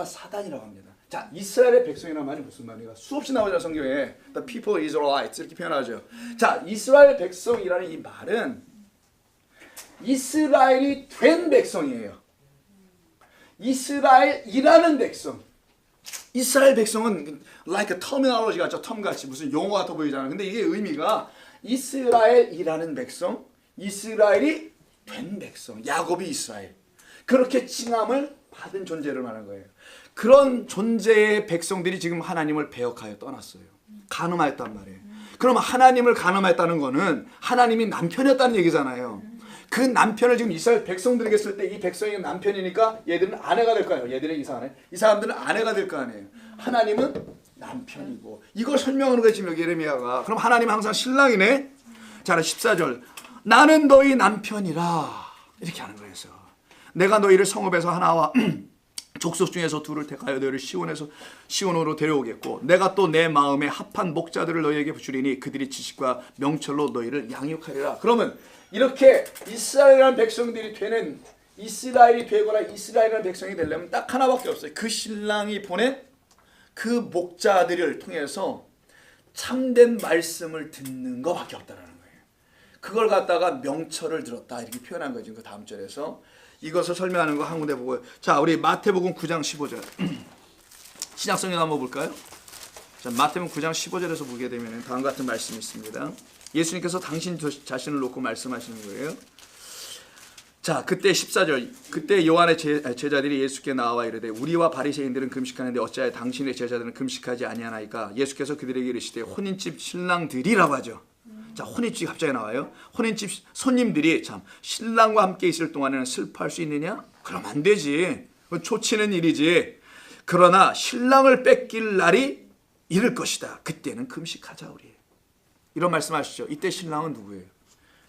다 사단이라고 합니다. 자, 이스라엘의 백성이라는 말이 무슨 말이야? 수없이 나오잖아 성경에. The people Israelites 이렇게 표현하죠. 자, 이스라엘 백성이라는 이 말은 이스라엘이 된 백성이에요. 이스라엘이라는 백성. 이스라엘 백성은 like a terminology 같죠. 텀 같이 무슨 용어 같아 보이잖아. 근데 이게 의미가 이스라엘이라는 백성, 이스라엘이 된 백성, 야곱이 이스라엘. 그렇게 칭함을 받은 존재를 말하는 거예요. 그런 존재의 백성들이 지금 하나님을 배역하여 떠났어요. 간음하였단 말이에요. 그러면 하나님을 간음했다는 거는 하나님이 남편이었다는 얘기잖아요. 그 남편을 지금 이스라엘 백성들에게 쓸 때 이 백성이 남편이니까 얘들은 아내가 될 거예요. 얘들의 이상하네. 이 사람들은 아내가 될 거 아니에요. 하나님은 남편이고 이걸 설명하는. 지금 여기 예레미야가. 그럼 하나님은 항상 신랑이네. 자, 14절. 나는 너희 남편이라. 이렇게 하는 거예요. 내가 너희를 성읍에서 하나와 족속 중에서 둘을 택하여 너희를 시온에서 시온으로 데려오겠고 내가 또 내 마음에 합한 목자들을 너희에게 주리니 그들이 지식과 명철로 너희를 양육하리라. 그러면 이렇게 이스라엘이라는 백성들이 되는 이스라엘이 되거나 이스라엘이라는 백성이 되려면 딱 하나밖에 없어요. 그 신랑이 보낸 그 목자들을 통해서 참된 말씀을 듣는 것밖에 없다라는 거예요. 그걸 갖다가 명철을 들었다 이렇게 표현한 거죠. 그 다음 절에서 이것을 설명하는 거 한 군데 보고요. 자, 우리 마태복음 9장 15절. 신약성경 한번 볼까요? 자, 마태복음 9장 15절에서 보게 되면 다음 같은 말씀이 있습니다. 예수님께서 당신 자신을 놓고 말씀하시는 거예요. 자, 그때 14절. 그때 요한의 제, 제자들이 예수께 나와 이르되 우리와 바리새인들은 금식하는데 어찌하여 당신의 제자들은 금식하지 아니하나이까? 예수께서 그들에게 이르시되 혼인집 신랑들이라고 하죠. 자, 혼인집 갑자기 나와요. 혼인집 손님들이 참 신랑과 함께 있을 동안에는 슬퍼할 수 있느냐? 그럼 안 되지. 초치는 일이지. 그러나 신랑을 뺏길 날이 이를 것이다. 그때는 금식하자 우리. 이런 말씀하시죠. 이때 신랑은 누구예요?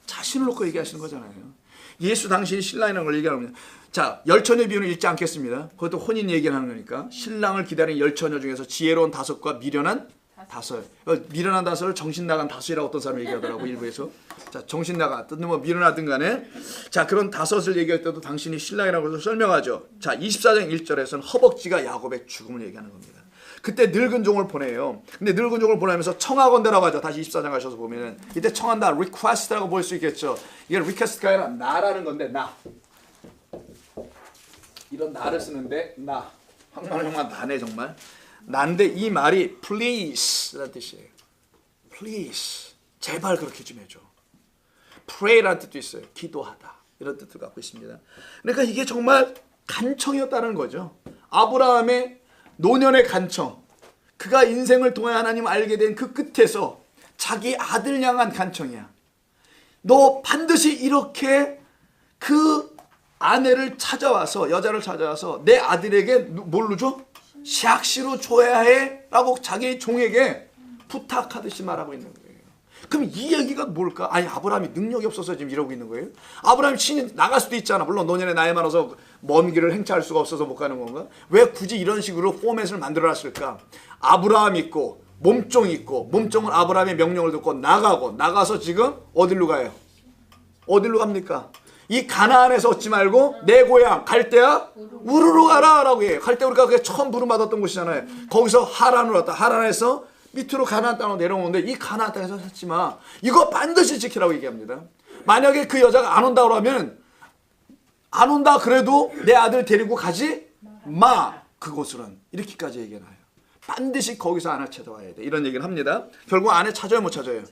자신을 놓고 얘기하시는 거잖아요. 예수 당신이 신랑이라는 걸 얘기하는 겁니다. 자, 열처녀 비유는 읽지 않겠습니다. 그것도 혼인 얘기를 하는 거니까. 신랑을 기다린 열처녀 중에서 지혜로운 다섯과 미련한 다섯. 어, 미련한 다섯을 정신 나간 다섯이라고 어떤 사람이 얘기하더라고 일부에서. 자, 정신 나갔든 뭐 미련하든 간에 자, 그런 다섯을 얘기할 때도 당신이 신랑이라고 해서 설명하죠. 자, 24장 1절에서는 허벅지가 야곱의 죽음을 얘기하는 겁니다. 그때 늙은 종을 보내요. 근데 늙은 종을 보내면서 청하건대라고 하죠. 다시 24장 가셔서 보면은 이때 청한다 request라고 볼 수 있겠죠. 이게 request가 아니라 나라는 건데 나. 이런 나를 쓰는데 나. 황만 정말 나네 정말. 난데 이 말이 please라는 뜻이에요. please 제발 그렇게 좀 해줘. pray라는 뜻도 있어요. 기도하다 이런 뜻을 갖고 있습니다. 그러니까 이게 정말 간청이었다는 거죠. 아브라함의 노년의 간청. 그가 인생을 통해 하나님 알게 된 그 끝에서 자기 아들 향한 간청이야. 너 반드시 이렇게 그 아내를 찾아와서 여자를 찾아와서 내 아들에게 뭘로 줘? 샥시로 줘야 해 라고 자기 종에게 부탁하듯이 말하고 있는 거예요. 그럼 이 얘기가 뭘까? 아니 아브라함이 능력이 없어서 지금 이러고 있는 거예요? 아브라함이 친히 나갈 수도 있잖아. 물론 노년에 나이 많아서 먼 길을 행차할 수가 없어서 못 가는 건가? 왜 굳이 이런 식으로 포맷을 만들어놨을까? 아브라함 있고 몸종 있고 몸종은 아브라함의 명령을 듣고 나가고 나가서 지금 어디로 가요? 어디로 갑니까? 이 가나안에서 얻지 말고 내 고향 갈대야 우르르 가라라고 해요. 갈대 우리가 그게 처음 부름 받았던 곳이잖아요. 거기서 하란으로 왔다. 하란에서 밑으로 가나안 땅으로 내려오는데 이 가나안 땅에서 살지 마. 이거 반드시 지키라고 얘기합니다. 만약에 그 여자가 안 온다 그러면 안 온다 그래도 내 아들 데리고 가지 마. 그곳으로는 이렇게까지 얘기해놔요. 반드시 거기서 아내 찾아와야 돼. 이런 얘기를 합니다. 결국 아내 찾아요, 못 찾아요?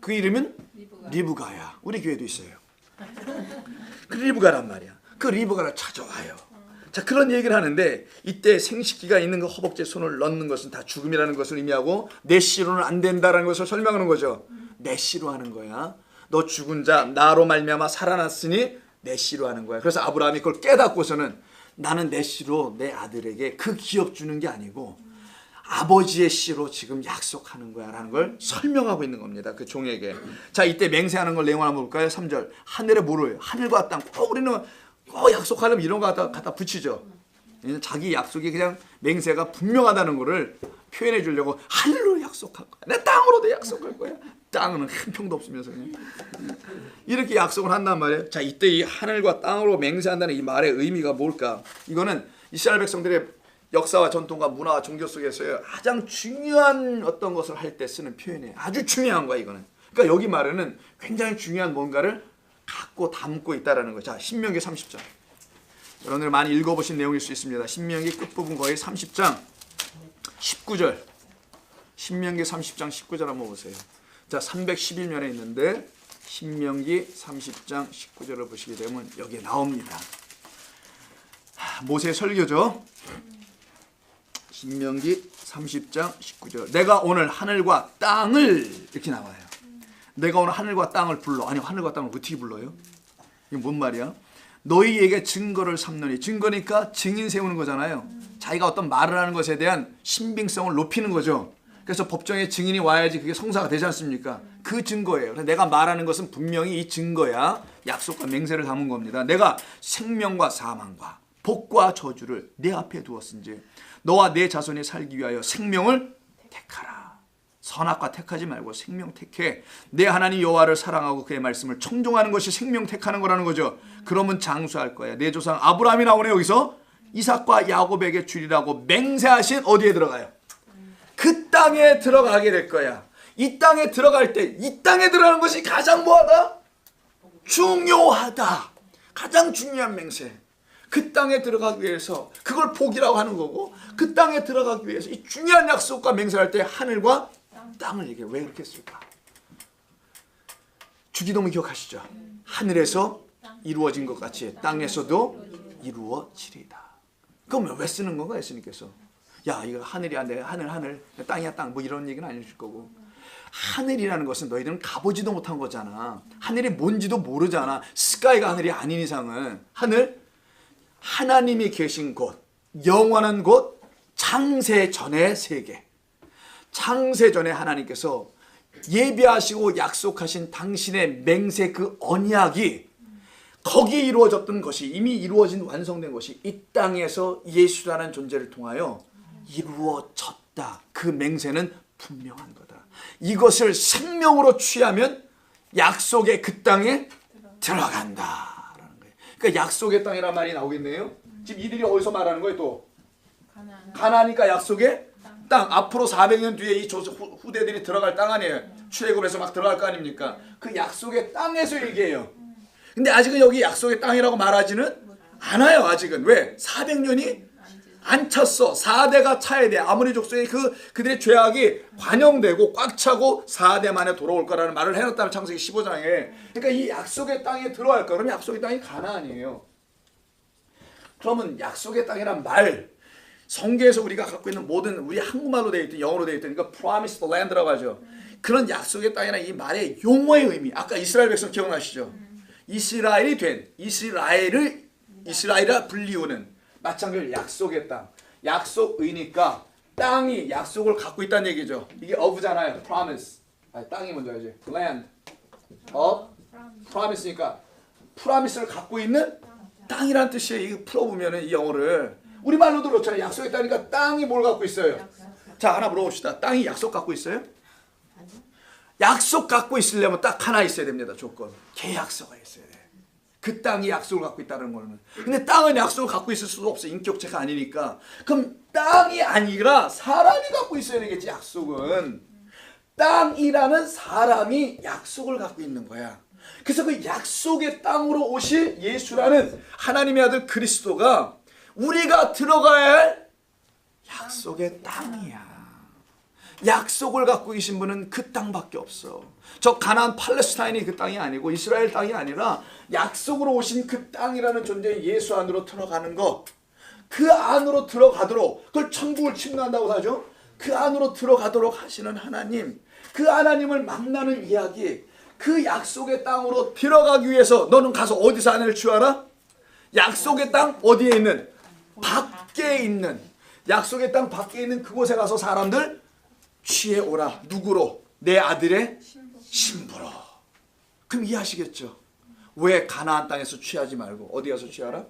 그 이름은 리브가. 리브가야. 우리 교회도 있어요. 그 리브가란 말이야. 그 리브가를 찾아와요. 자 그런 얘기를 하는데 이때 생식기가 있는 그 허벅지에 손을 넣는 것은 다 죽음이라는 것을 의미하고 내 씨로는 안 된다라는 것을 설명하는 거죠. 내 씨로 하는 거야. 너 죽은 자 나로 말미암아 살아났으니 내 씨로 하는 거야. 그래서 아브라함이 그걸 깨닫고서는 나는 내 씨로 내 아들에게 그 기업 주는 게 아니고 아버지의 씨로 지금 약속하는 거야 라는 걸 설명하고 있는 겁니다. 그 종에게. 자, 이때 맹세하는 걸 내용을 한번 볼까요? 3절. 하늘의 뭐를 하늘과 땅. 꼭 우리는 꼭 약속하려면 이런 거 갖다, 갖다 붙이죠. 자기 약속이 그냥 맹세가 분명하다는 거를 표현해 주려고 하늘로 약속할 거야. 내 땅으로도 약속할 거야. 땅은 한 평도 없으면서 그냥. 이렇게 약속을 한단 말이에요. 자, 이때 이 하늘과 땅으로 맹세한다는 이 말의 의미가 뭘까? 이거는 이스라엘 백성들의 역사와 전통과 문화와 종교 속에서요 가장 중요한 어떤 것을 할 때 쓰는 표현이에요. 아주 중요한 거야 이거는. 그러니까 여기 말에는 굉장히 중요한 뭔가를 갖고 담고 있다라는 거죠. 자, 신명기 30장. 여러분들 많이 읽어보신 내용일 수 있습니다. 신명기 끝부분 거의 30장 19절. 신명기 30장 19절 한번 보세요. 자, 311면에 있는데 신명기 30장 19절을 보시게 되면 여기에 나옵니다. 하, 모세 설교죠. 신명기 30장 19절. 내가 오늘 하늘과 땅을 이렇게 나와요. 내가 오늘 하늘과 땅을 불러. 아니 하늘과 땅을 어떻게 불러요? 이게 뭔 말이야? 너희에게 증거를 삼느니 증거니까 증인 세우는 거잖아요. 자기가 어떤 말을 하는 것에 대한 신빙성을 높이는 거죠. 그래서 법정에 증인이 와야지 그게 성사가 되지 않습니까? 그 증거예요. 그래서 내가 말하는 것은 분명히 이 증거야. 약속과 맹세를 담은 겁니다. 내가 생명과 사망과 복과 저주를 내 앞에 두었은지 너와 내 자손이 살기 위하여 생명을 택하라. 선악과 택하지 말고 생명 택해. 내 하나님 여호와를 사랑하고 그의 말씀을 청종하는 것이 생명 택하는 거라는 거죠. 그러면 장수할 거야. 내 조상 아브라함이 나오네 여기서 이삭과 야곱에게 주리라고 맹세하신 어디에 들어가요? 그 땅에 들어가게 될 거야. 이 땅에 들어갈 때 이 땅에 들어가는 것이 가장 뭐하다? 중요하다. 가장 중요한 맹세. 그 땅에 들어가기 위해서 그걸 복이라고 하는 거고 그 땅에 들어가기 위해서 이 중요한 약속과 맹세할 때 하늘과 땅을 얘기해. 왜 그렇게 했을까? 주기도문 기억하시죠? 하늘에서 이루어진 것 같이 땅에서도 이루어지리다. 그럼 왜 쓰는 건가 예수님께서? 야 이거 하늘이야 내 하늘 하늘 땅이야 땅 뭐 이런 얘기는 아니실 거고 하늘이라는 것은 너희들은 가보지도 못한 거잖아. 하늘이 뭔지도 모르잖아. 스카이가 하늘이 아닌 이상은 하늘 하나님이 계신 곳 영원한 곳 창세 전의 세계 창세 전에 하나님께서 예비하시고 약속하신 당신의 맹세 그 언약이 거기 이루어졌던 것이 이미 이루어진 완성된 것이 이 땅에서 예수라는 존재를 통하여 이루어졌다. 그 맹세는 분명한 거다. 이것을 생명으로 취하면 약속의 그 땅에 거예요. 그러니까 약속의 땅이란 말이 나오겠네요. 지금 이들이 어디서 말하는 거예요? 또 가나안 가나니까 약속의 땅 앞으로 400년 뒤에 이 후- 후대들이 들어갈 땅 아니에요. 출애굽에서 막 들어갈 거 아닙니까? 그 약속의 땅에서 얘기해요. 근데 아직은 여기 약속의 땅이라고 말하지는 않아요. 아직은 왜? 400년이 안 찼어. 4대가 차야 돼. 아무리 족속의 그 그들의 죄악이 관영되고 꽉 차고 4대 만에 돌아올 거라는 말을 해놨다는 창세기 15장에. 그러니까 이 약속의 땅에 들어갈 거. 그러면 약속의 땅이 가나안이에요. 그러면 약속의 땅이란 말 성경에서 우리가 갖고 있는 모든 우리 한국말로 되어 있든 영어로 되어 있든 이거 promised land라고 하죠. 그런 약속의 땅이라는 이 말의 용어의 의미. 아까 이스라엘 백성 기억나시죠? 이스라엘이 된 이스라엘을 이스라엘이라 불리우는 마찬가지로 약속의 땅. 약속의니까 땅이 약속을 갖고 있다는 얘기죠. 이게 of잖아요. promise. 아니, 땅이 먼저야지. land. of promise니까 프라미스를 갖고 있는 땅이란 뜻이에요. 이거 풀어보면은 이 영어를 우리 말로도 그렇잖아요. 약속의 땅이니까 땅이 뭘 갖고 있어요? 자 하나 물어봅시다. 땅이 약속 갖고 있어요? 약속 갖고 있으려면 딱 하나 있어야 됩니다. 조건 계약서가 있어야 돼. 그 땅이 약속을 갖고 있다는 거는. 근데 땅은 약속을 갖고 있을 수도 없어. 인격체가 아니니까. 그럼 땅이 아니라 사람이 갖고 있어야 되겠지. 약속은. 땅이라는 사람이 약속을 갖고 있는 거야. 그래서 그 약속의 땅으로 오실 예수라는 하나님의 아들 그리스도가 우리가 들어가야 할 약속의 땅이야. 약속을 갖고 계신 분은 그 땅밖에 없어. 저 가나안 팔레스타인이 그 땅이 아니고 이스라엘 땅이 아니라 약속으로 오신 그 땅이라는 존재 예수 안으로 들어가는 것. 그 안으로 들어가도록 그걸 천국을 침노한다고 하죠. 그 안으로 들어가도록 하시는 하나님. 그 하나님을 만나는 이야기. 그 약속의 땅으로 들어가기 위해서 너는 가서 어디서 아내를 취하라? 약속의 땅 어디에 있는? 밖에 있는. 약속의 땅 밖에 있는 그곳에 가서 사람들 취해 오라. 누구로? 내 아들의 신부로. 그럼 이해하시겠죠? 왜 가나안 땅에서 취하지 말고 어디 가서 취하라?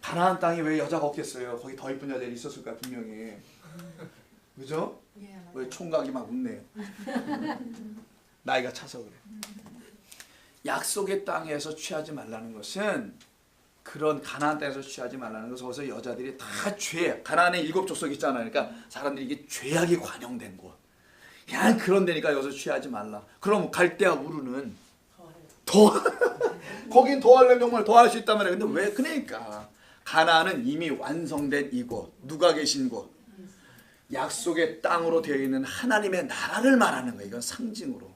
가나안 땅이 왜 여자가 없겠어요? 거기 더 이쁜 여자들이 있었을 거야 분명히. 그죠? 왜 총각이 막 웃네요. 나이가 차서 그래. 약속의 땅에서 취하지 말라는 것은 그런 가나안 땅에서 취하지 말라는 것은 거기서 여자들이 다 죄, 가나안의 일곱 족속 있잖아요. 그러니까 사람들이 이게 죄악이 관영된 곳. 그냥 그런 데니까 여기서 취하지 말라. 그럼 갈대아 우르는 더 거긴 더 하려면 정말 더할 수 있단 말이야. 근데 왜 그러니까 가나안은 이미 완성된 이곳, 누가 계신 곳, 약속의 땅으로 되어 있는 하나님의 나라를 말하는 거야. 이건 상징으로.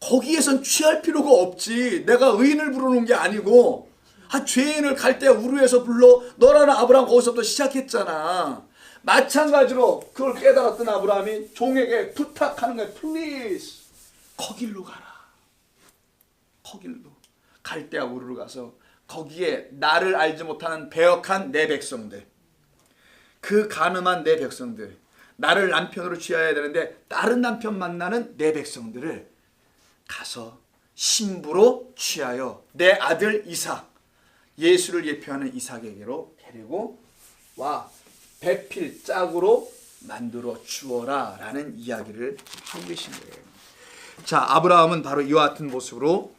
거기에선 취할 필요가 없지. 내가 의인을 부르는 게 아니고 아 죄인을 갈때 우르에서 불러 너라는 아브라함 거기서부터 시작했잖아. 마찬가지로 그걸 깨달았던 아브라함이 종에게 부탁하는 거야. 플리즈 거길로 가라. 거길로 갈대아 우르로 가서 거기에 나를 알지 못하는 배역한 내 백성들 그 가늠한 내 백성들 나를 남편으로 취해야 되는데 다른 남편 만나는 내 백성들을 가서 신부로 취하여 내 아들 이삭 예수를 예표하는 이삭에게로 데리고 와 배필 짝으로 만들어 주어라 라는 이야기를 하고 계신 거예요. 자 아브라함은 바로 이와 같은 모습으로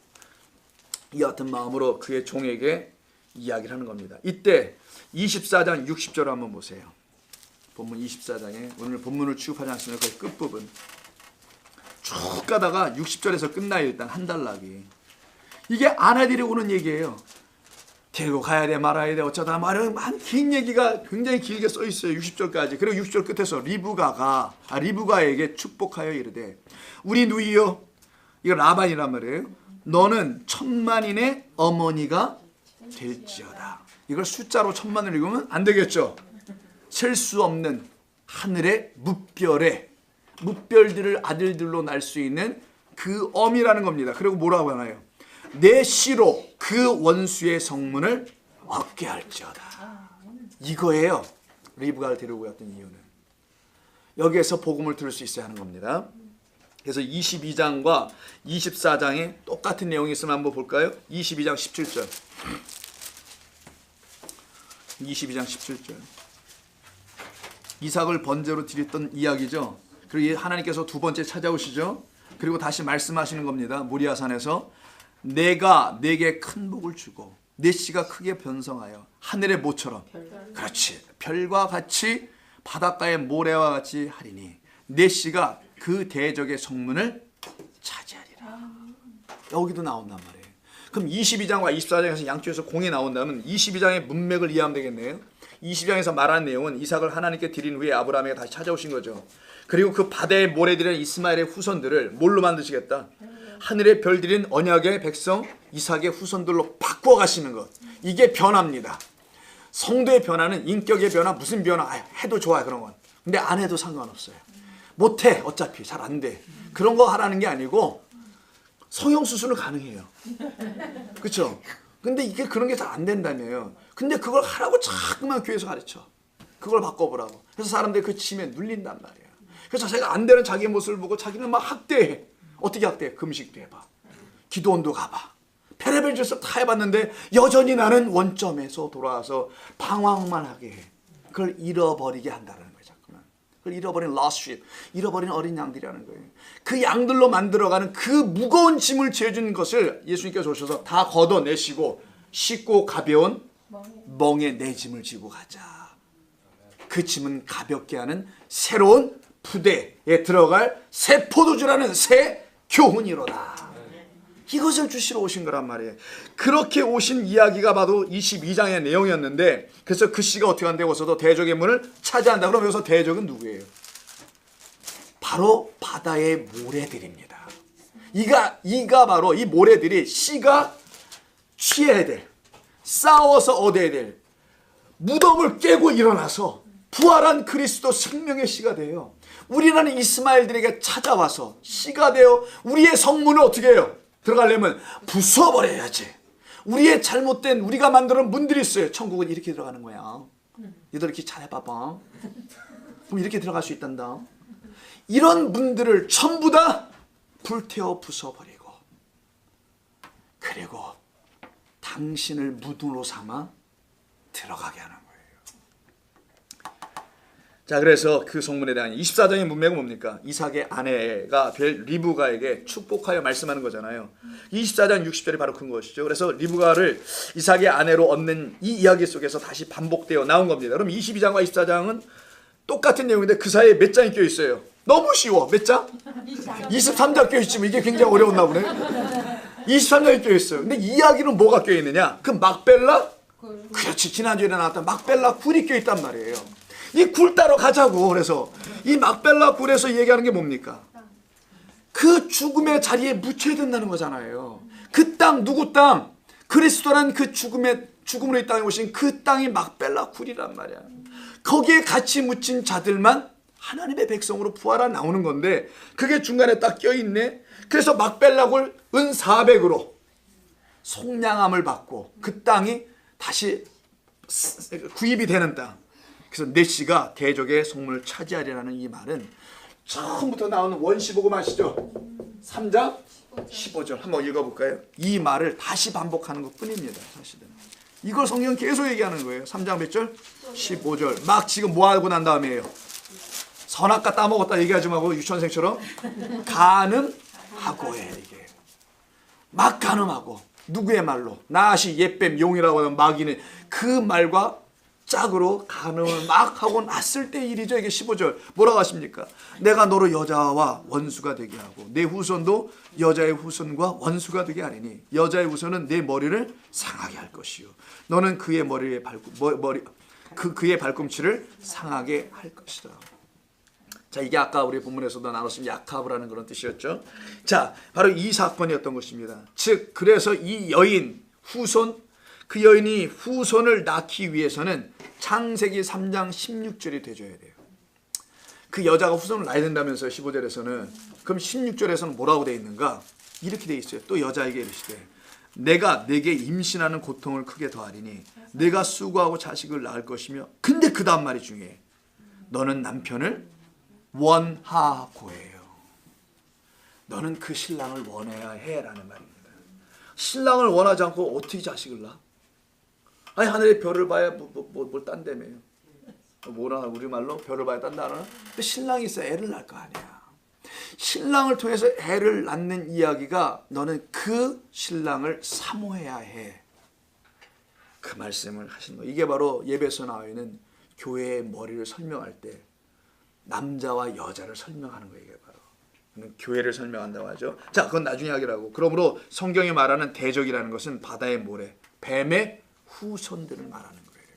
이와 같은 마음으로 그의 종에게 이야기를 하는 겁니다. 이때 24장 60절을 한번 보세요. 본문 24장에 오늘 본문을 취급하지 않습니다. 그 끝부분 쭉 가다가 60절에서 끝나요. 일단 한 달락이. 이게 아내들이 오는 얘기예요. 데리고 가야 돼 말아야 돼 어쩌다 말은 한긴 얘기가 굉장히 길게 써 있어요 60절까지. 그리고 60절 끝에서 리브가가 아, 리브가에게 축복하여 이르되 우리 누이여 이거 라반이란 말이에요. 너는 천만인의 어머니가 될지어다. 이걸 숫자로 천만을 읽으면 안 되겠죠? 셀 수 없는 하늘의 무별에 무별들을 아들들로 날 수 있는 그 엄이라는 겁니다. 그리고 뭐라고 하나요 내 씨로 그 원수의 성문을 얻게 할지어다. 이거예요. 리브가를 데리고 갔던 이유는. 여기에서 복음을 들을 수 있어야 하는 겁니다. 그래서 22장과 24장에 똑같은 내용이 있으면 한번 볼까요? 22장 17절. 22장 17절. 이삭을 번제로 드렸던 이야기죠. 그리고 하나님께서 두 번째 찾아오시죠. 그리고 다시 말씀하시는 겁니다. 모리아산에서 내가 내게 큰 복을 주고 내 씨가 크게 변성하여 하늘의 모처럼. 그렇지. 별과 같이 바닷가의 모래와 같이 하리니 내 씨가 그 대적의 성문을 차지하리라. 여기도 나온단 말이에요. 그럼 22장과 24장에서 양쪽에서 공이 나온다면 22장의 문맥을 이해하면 되겠네요. 20장에서 말하는 내용은 이삭을 하나님께 드린 후에 아브라함에게 다시 찾아오신 거죠. 그리고 그 바다의 모래들은 이스마엘의 후손들을 뭘로 만드시겠다 하늘의 별들인 언약의 백성 이삭의 후손들로 바꿔 가시는 것. 이게 변화입니다. 성도의 변화는 인격의 변화, 무슨 변화 아, 해도 좋아요 그런 건. 근데 안 해도 상관없어요. 못해 어차피 잘 안 돼. 그런 거 하라는 게 아니고 성형 수술은 가능해요. 그렇죠? 근데 이게 그런 게 잘 안 된다며요. 근데 그걸 하라고 자꾸만 교회에서 가르쳐. 그걸 바꿔보라고. 그래서 사람들이 그 침에 눌린단 말이에요. 그래서 자기가 안 되는 자기의 모습을 보고 자기는 막 학대해. 어떻게 학대? 금식도 해봐. 기도원도 가봐. 페레벨 짓을 다 해봤는데 여전히 나는 원점에서 돌아와서 방황만 하게 해. 그걸 잃어버리게 한다는 거예요. 자꾸만. 그걸 잃어버린 lost sheep, 잃어버린 어린 양들이라는 거예요. 그 양들로 만들어가는 그 무거운 짐을 지어준 것을 예수님께서 오셔서 다 걷어내시고 쉽고 가벼운 멍에 내 짐을 지고 가자. 그 짐은 가볍게 하는 새로운 부대에 들어갈 새 포도주라는 새 교훈이로다. 이것을 주시러 오신 거란 말이에요. 그렇게 오신 이야기가 바로 22장의 내용이었는데 그래서 그 씨가 어떻게 한다고서도 대적의 문을 차지한다. 그럼 여기서 대적은 누구예요? 바로 바다의 모래들입니다. 이가 이가 바로 이 모래들이 씨가 취해야 될 싸워서 얻어야 될 무덤을 깨고 일어나서 부활한 그리스도 생명의 씨가 돼요. 우리는 이스마엘들에게 찾아와서 씨가 되어 우리의 성문을 어떻게 해요? 들어가려면 부숴버려야지. 우리의 잘못된 우리가 만드는 문들이 있어요. 천국은 이렇게 들어가는 거야. 얘들 이렇게 잘해봐봐. 그럼 이렇게 들어갈 수 있단다. 이런 문들을 전부 다 불태워 부숴버리고 그리고 당신을 무등으로 삼아 들어가게 하는. 자 그래서 그 성문에 대한 24장의 문맥은 뭡니까? 이삭의 아내가 될 리브가에게 축복하여 말씀하는 거잖아요. 24장 60절이 바로 그 것이죠. 그래서 리브가를 이삭의 아내로 얻는 이 이야기 속에서 다시 반복되어 나온 겁니다. 그럼 22장과 24장은 똑같은 내용인데 그 사이에 몇 장이 껴 있어요. 너무 쉬워. 몇 장? 23장 껴 있지만 이게 굉장히 어려웠나 보네. 23장이 껴 있어요. 근데 이야기는 뭐가 껴 있느냐? 그 막벨라 그렇지 지난주에 나왔던 막벨라 굴이 껴 있단 말이에요. 이 굴 따러 가자고 그래서 이 막벨라 굴에서 얘기하는 게 뭡니까? 그 죽음의 자리에 묻혀야 된다는 거잖아요. 그 땅 누구 땅? 그리스도란 그 죽음의 죽음으로 이 땅에 오신 그 땅이 막벨라 굴이란 말이야. 거기에 같이 묻힌 자들만 하나님의 백성으로 부활하 나오는 건데 그게 중간에 딱 껴 있네. 그래서 막벨라 굴은 400으로 속량함을 받고 그 땅이 다시 구입이 되는 땅. 그래서 내시가 대적의 성문을 차지하리라는 이 말은 처음부터 나오는 원시복음 아시죠? 3장 15절 한번 읽어볼까요? 이 말을 다시 반복하는 것 뿐입니다. 사실은. 이걸 성경 계속 얘기하는 거예요. 3장 몇 절? 15절. 막 지금 뭐 하고 난 다음에요. 선악과 따먹었다 얘기하지 말고 유치원생처럼 가늠하고 해 이게. 막 가늠하고 누구의 말로 나시 옛뱀 용이라고 하는 마귀는 그 말과 짝으로 가늠을 막 하고 났을 때 일이죠. 이게 15절. 뭐라고 하십니까? 내가 너로 여자와 원수가 되게 하고 내 후손도 여자의 후손과 원수가 되게 하리니 여자의 후손은 내 머리를 상하게 할 것이요. 너는 그의 머리에 발꿈 머- 머리 그 그의 발꿈치를 상하게 할 것이다. 자, 이게 아까 우리 본문에서도 나눴으면 야카브라는 그런 뜻이었죠. 자, 바로 이 사건이었던 것입니다. 즉, 그래서 이 여인 후손 그 여인이 후손을 낳기 위해서는 창세기 3장 16절이 되줘야 돼요. 그 여자가 후손을 낳아야 된다면서요. 15절에서는. 그럼 16절에서는 뭐라고 돼 있는가? 이렇게 돼 있어요. 또 여자에게 이르시되 내가 내게 임신하는 고통을 크게 더하리니 내가 수고하고 자식을 낳을 것이며 근데 그 다음 말이 중요해. 너는 남편을 원하고 해요. 너는 그 신랑을 원해야 해라는 말입니다. 신랑을 원하지 않고 어떻게 자식을 낳아? 아니 하늘의 별을 봐야 뭐, 뭐, 뭐, 뭘 딴다며요. 뭐라 우리 말로 별을 봐야? 근데 신랑이 있어 애를 낳을 거 아니야. 신랑을 통해서 애를 낳는 이야기가 너는 그 신랑을 사모해야 해. 그 말씀을 하신 거. 이게 바로 예배서 나와 있는 교회의 머리를 설명할 때 남자와 여자를 설명하는 거예요. 이게 바로. 교회를 설명한다고 하죠. 자, 그건 나중에 하기라고. 그러므로 성경이 말하는 대적이라는 것은 바다의 모래, 뱀의 후손들을 말하는 거예요.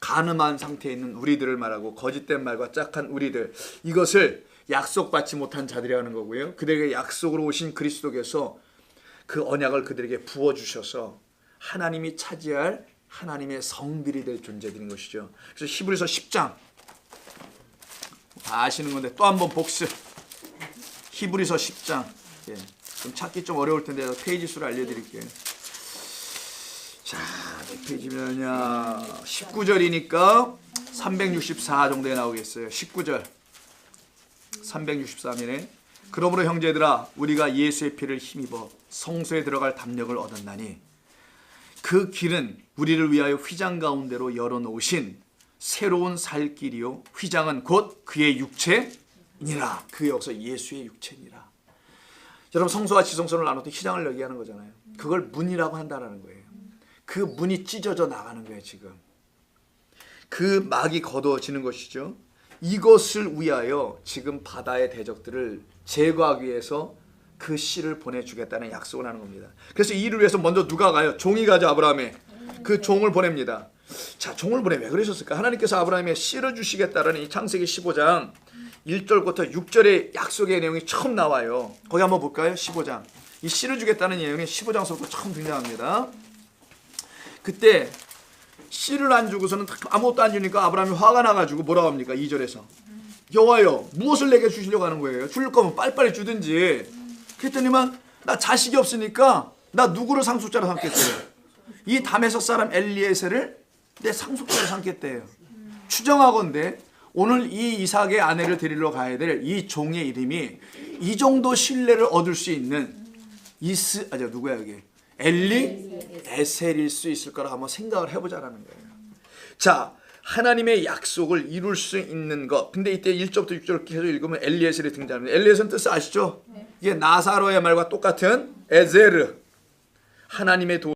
가늠한 상태에 있는 우리들을 말하고 거짓된 말과 짝한 우리들 이것을 약속받지 못한 자들이라는 거고요. 그들에게 약속으로 오신 그리스도께서 그 언약을 그들에게 부어 주셔서 하나님이 차지할 하나님의 성들이 될 존재들인 것이죠. 그래서 히브리서 10장 다 아시는 건데 또 한 번 복습. 히브리서 10장. 예. 좀 찾기 좀 어려울 텐데 페이지 수를 알려드릴게요. 자, 몇 페이지면요? 19절이니까 364 정도에 나오겠어요. 19절. 363이네. 그러므로 형제들아 우리가 예수의 피를 힘입어 성소에 들어갈 담력을 얻었나니 그 길은 우리를 위하여 휘장 가운데로 열어놓으신 새로운 살 길이요 휘장은 곧 그의 육체니라 그 여기서 예수의 육체니라 여러분 성소와 지성소를 때 휘장을 얘기하는 거잖아요 그걸 문이라고 한다라는 거예요 그 문이 찢어져 나가는 거예요 지금 그 막이 거두어지는 것이죠 이것을 위하여 지금 바다의 대적들을 제거하기 위해서 그 씨를 보내주겠다는 약속을 하는 겁니다. 그래서 이 일을 위해서 먼저 누가 가요? 종이 가죠 아브라함에 그 종을 보냅니다. 자 종을 보내 왜 그러셨을까? 하나님께서 아브라함에 씨를 주시겠다라는 이 창세기 15장 1절부터 6절의 약속의 내용이 처음 나와요. 거기 한번 볼까요? 15장 이 씨를 주겠다는 내용이 15장서부터 처음 등장합니다. 그때 씨를 안 주고서는 아무것도 안 주니까 아브라함이 화가 나가지고 뭐라고 합니까? 2절에서 여호와여 무엇을 내게 주시려고 하는 거예요? 줄 거면 빨리빨리 주든지 그랬더니만 나 자식이 없으니까 나 누구를 상속자로 삼겠어요? 이 다메섹 사람 엘리에셀을 내 상속자로 삼겠대요. 추정하건대 오늘 이 이삭의 아내를 데리러 가야 될 이 종의 이름이 이 정도 신뢰를 얻을 수 있는 이스 아저 누구야 여기 엘리 에셀일 수 있을 거라 한번 생각을 해보자라는 거예요. 자 하나님의 약속을 이룰 수 있는 것. 근데 이때 1절부터 6절 계속 읽으면 엘리에셀이 등장합니다. 엘리에셀은 뜻 아시죠? 이게 나사로의 말과 똑같은 에제르. 하나님의 도